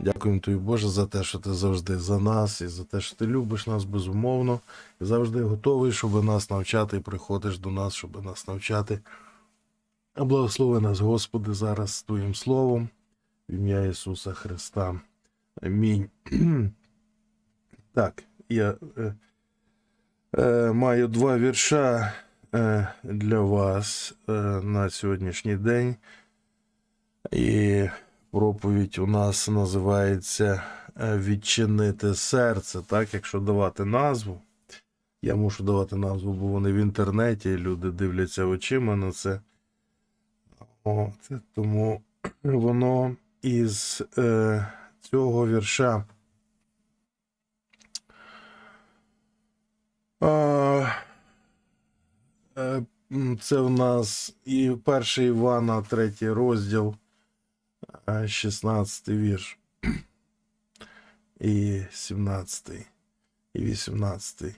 Дякуємо тобі, Боже, за те, що ти завжди за нас, і за те, що ти любиш нас безумовно, і завжди готовий, щоб нас навчати, і приходиш до нас, щоб нас навчати. Благослови нас, Господи, зараз Твоїм Словом, в ім'я Ісуса Христа. Амінь. Так, я е, маю два вірша е, для вас е, на сьогоднішній день. І проповідь у нас називається е, Відчинити серце. Так, якщо давати назву, я мушу давати назву, бо вони в інтернеті, люди дивляться очима на це. От, тому воно із е, цього вірша. А, е, м, це в нас і перший Івана, третій розділ. 16 вірш, і 17, і 18.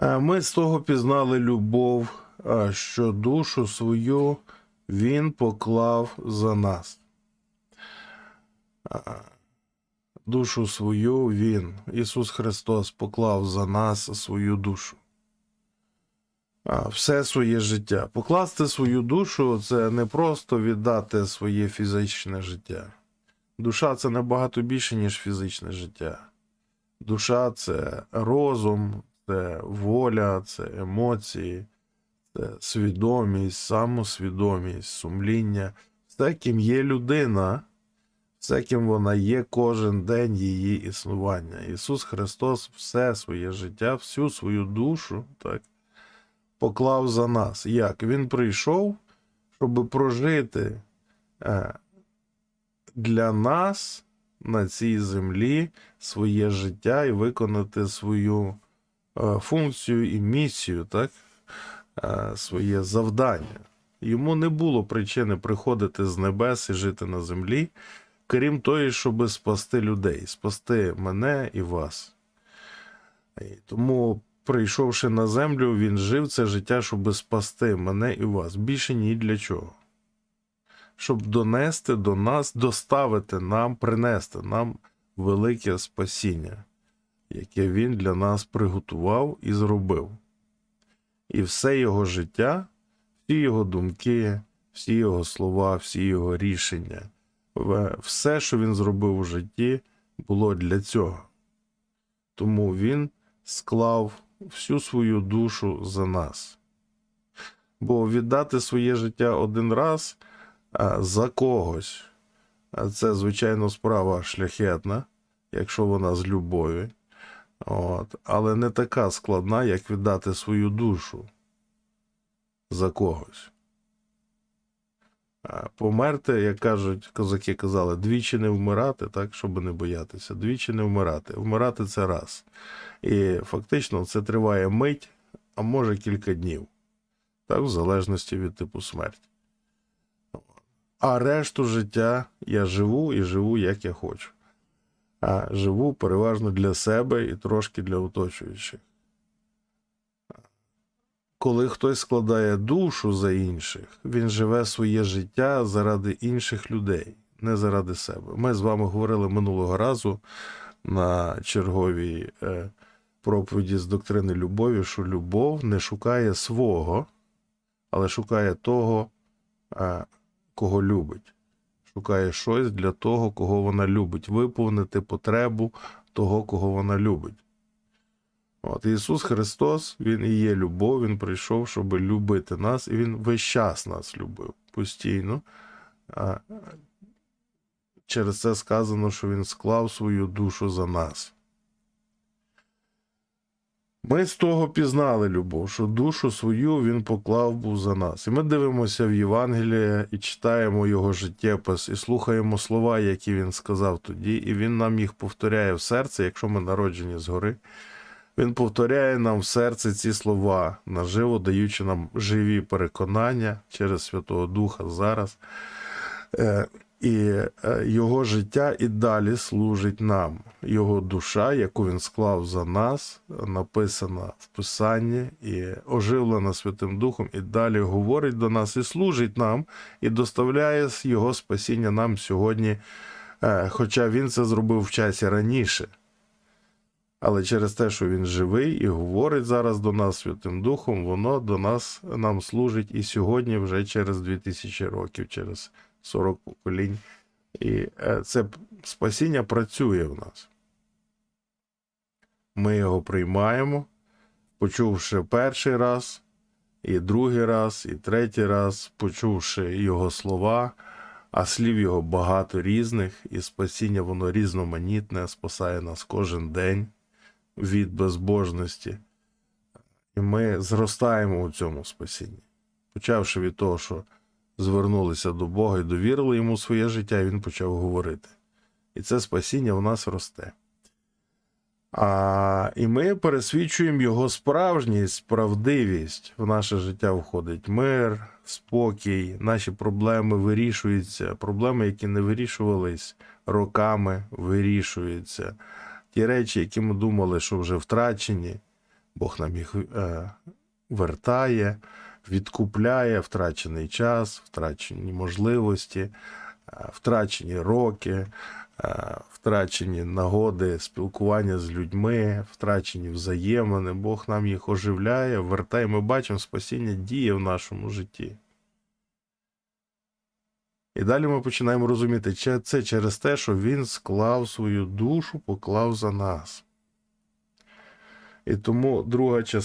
Е, Ми з того пізнали любов, е, що душу свою Він поклав за нас. Душу свою Він, Ісус Христос, поклав за нас свою душу. А, все своє життя. Покласти свою душу це не просто віддати своє фізичне життя. Душа це набагато більше, ніж фізичне життя. Душа це розум, це воля, це емоції, це свідомість, самосвідомість, сумління. Все, ким є людина, все, ким вона є кожен день її існування. Ісус Христос все своє життя, всю свою душу, так поклав за нас. Як? Він прийшов, щоб прожити е, для нас на цій землі своє життя і виконати свою е, функцію і місію, так? Е, своє завдання. Йому не було причини приходити з небес і жити на землі, крім тої, щоб спасти людей, спасти мене і вас. Тому прийшовши на землю, він жив це життя, щоб спасти мене і вас. Більше ні для чого. Щоб донести до нас, доставити нам, принести нам велике спасіння, яке він для нас приготував і зробив. І все його життя, всі його думки, всі його слова, всі його рішення, все, що він зробив у житті, було для цього. Тому він склав всю свою душу за нас. Бо віддати своє життя один раз а, за когось, це, звичайно, справа шляхетна, якщо вона з любові. От. Але не така складна, як віддати свою душу за когось. А Померти, як кажуть, козаки казали, двічі не вмирати, так, щоб не боятися. Двічі не вмирати. Вмирати це раз. І фактично це триває мить, а може кілька днів. Так, в залежності від типу смерті. А решту життя я живу і живу, як я хочу. А живу переважно для себе і трошки для оточуючих. Коли хтось складає душу за інших, він живе своє життя заради інших людей, не заради себе. Ми з вами говорили минулого разу на черговій е, проповіді з доктрини любові, що любов не шукає свого, але шукає того, е, кого любить. Шукає щось для того, кого вона любить, виповнити потребу того, кого вона любить. От Ісус Христос, Він і є любов, Він прийшов, щоб любити нас, і Він весь час нас любив постійно. А через це сказано, що Він склав свою душу за нас. Ми з того пізнали любов, що душу свою він поклав був за нас. І ми дивимося в Євангеліє і читаємо його життєпис, і слухаємо слова, які він сказав тоді, і він нам їх повторяє в серце, якщо ми народжені згори. Він повторяє нам в серці ці слова, наживо даючи нам живі переконання через Святого Духа зараз. Е, І е, його життя і далі служить нам. Його душа, яку він склав за нас, написана в Писанні і оживлена Святим Духом, і далі говорить до нас і служить нам, і доставляє його спасіння нам сьогодні, е, хоча він це зробив в часі раніше. Але через те, що він живий і говорить зараз до нас Святим Духом, воно до нас нам служить і сьогодні, вже через 2000 років, через 40 поколінь. І е, це спасіння працює в нас. Ми його приймаємо, почувши перший раз, і другий раз, і третій раз, почувши його слова, а слів його багато різних, і спасіння воно різноманітне, спасає нас кожен день від безбожності. І ми зростаємо у цьому спасінні. Почавши від того, що звернулися до Бога і довірили йому своє життя, і він почав говорити. І це спасіння в нас росте. А, і ми пересвідчуємо його справжність, правдивість. В наше життя входить мир, спокій, наші проблеми вирішуються. Проблеми, які не вирішувались роками, вирішуються. Ті речі, які ми думали, що вже втрачені, Бог нам їх е, вертає, відкупляє втрачений час, втрачені можливості, е, втрачені роки, е, втрачені нагоди спілкування з людьми, втрачені взаємини. Бог нам їх оживляє, вертає. Ми бачимо, спасіння діє в нашому житті. І далі ми починаємо розуміти, чи це через те, що він склав свою душу, поклав за нас. І тому друга частина.